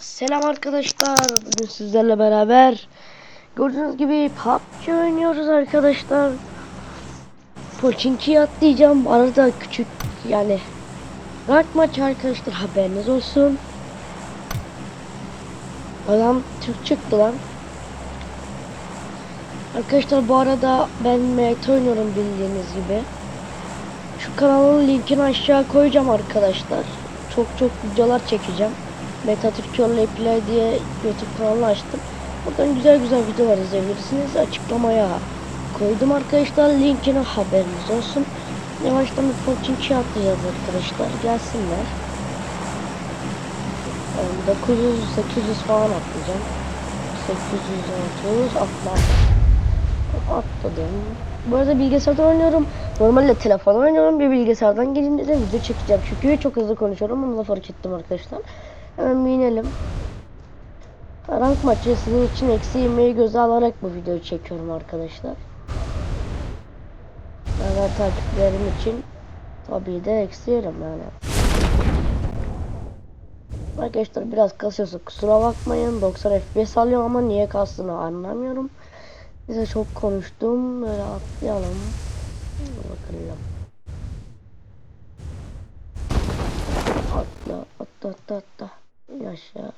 Selam arkadaşlar. Bugün sizlerle beraber gördüğünüz gibi PUBG oynuyoruz arkadaşlar. Pochinki atlayacağım. Arada küçük yani rank maç arkadaşlar haberiniz olsun. Adam Türk çıktı lan. Arkadaşlar bu arada ben MT oynuyorum bildiğiniz gibi. Şu kanalın linkini aşağı koyacağım arkadaşlar. Çok çok videolar çekeceğim. Meta Türkiye Play diye YouTube kanalı açtım. Buradan güzel güzel videolar izleyebilirsiniz. Açıklamaya koydum arkadaşlar. Linkini haberiniz olsun. Yavaştan bir Fortune atlayacağız arkadaşlar. Gelsinler. Yani 900 800 falan atlayacağım. 800 600 atlar. Atladım. Bu arada bilgisayardan oynuyorum. Normalde telefon oynuyorum. Bir bilgisayardan gelince de video çekeceğim. Çünkü çok hızlı konuşuyorum. Onu da fark ettim arkadaşlar. Hemen bir inelim. Rank maçı sizin için eksi 20'yi göze alarak bu videoyu çekiyorum arkadaşlar. Yani takipçilerim için tabii de eksi yani. Arkadaşlar biraz kasıyorsa kusura bakmayın. 90 FPS alıyorum ama niye kastığını anlamıyorum. Bize çok konuştum. Böyle atlayalım. Bakalım. Atla, atla, atla, atla. Aşağı.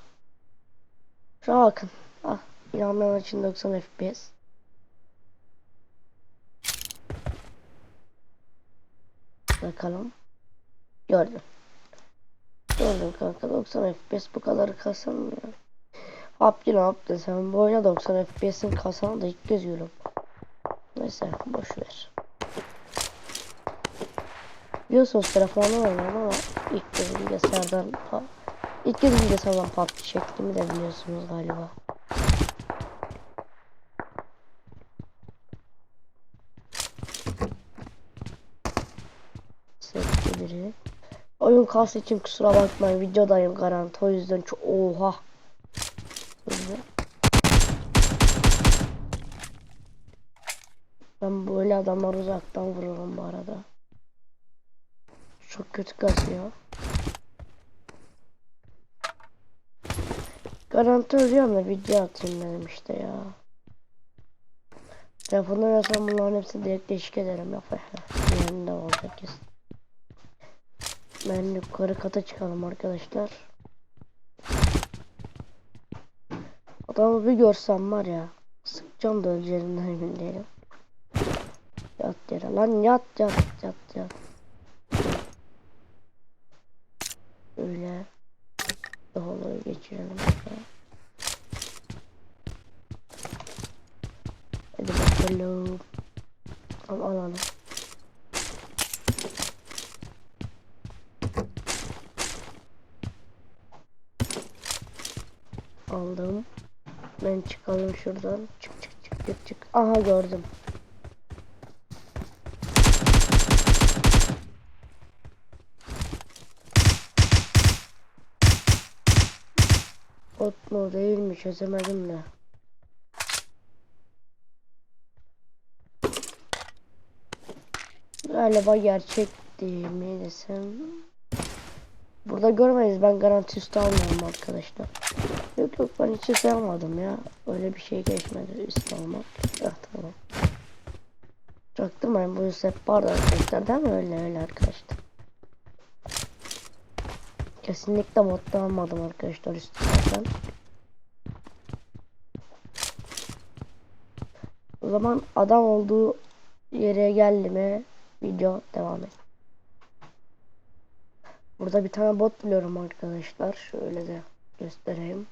Şuna bakın. Ah, inanmayan için 90 FPS. Bakalım. Gördüm. Gördüm kanka 90 FPS bu kadar kasamıyor. Abdi ne yaptın sen bu oyuna 90 FPS'in kasanı da ilk kez. Neyse boş ver. Biliyorsunuz telefonla oynuyorum ama ilk kez bilgisayardan ilk kez bilgisayardan PUBG çektiğimi de biliyorsunuz galiba. Biri. Oyun kası için kusura bakmayın videodayım garanti o yüzden çok oha. Ben böyle adamlar uzaktan vururum bu arada. Çok kötü kasıyor. Garanti ölüyorum da video atayım dedim işte ya. Telefonda oynasam bunların hepsi direkt değişik ederim ya. Yani de olacak kesin. Ben yukarı kata çıkalım arkadaşlar. Adamı bir görsem var ya. Sıkacağım da öleceğinden emin değilim. Yat yere lan yat yat yat yat. Öyle. Geçirelim. Hadi bakalım. Al alalım. Aldım. Ben çıkalım şuradan. Çık çık çık çık çık. Aha gördüm. Ot mu değil mi çözemedim de. Galiba gerçek değil mi desem. Burada görmeyiz ben garanti üstü almıyorum arkadaşlar. Yok yok ben hiç sevmadım ya. Öyle bir şey geçmedi üstü almak. Ah tamam. Çaktırmayın bu üst hep vardı arkadaşlar değil mi? Öyle öyle arkadaşlar. Kesinlikle modda almadım arkadaşlar zaten. O zaman adam olduğu yere geldi mi video devam et. Burada bir tane bot biliyorum arkadaşlar. Şöyle de göstereyim.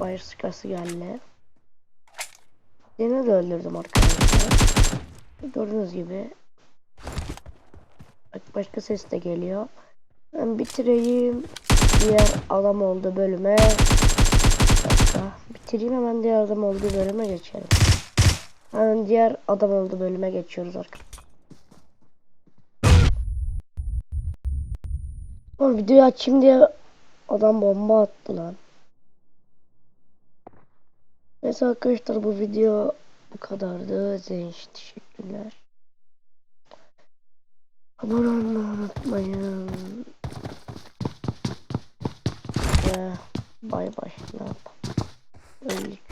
Bayır sıkası geldi. Yine de öldürdüm arkadaşlar. Gördüğünüz gibi. Başka ses de geliyor. Ben bitireyim. Diğer adam oldu bölüme. Dakika. Bitireyim hemen diğer adam olduğu bölüme geçelim. Hemen diğer adam olduğu bölüme geçiyoruz arkadaşlar. Oğlum videoyu açayım diye adam bomba attı lan. Neyse arkadaşlar bu video bu kadardı. İçin teşekkürler. Abone olmayı unutmayın. Ve bay bay. Ne yapalım? Öldük.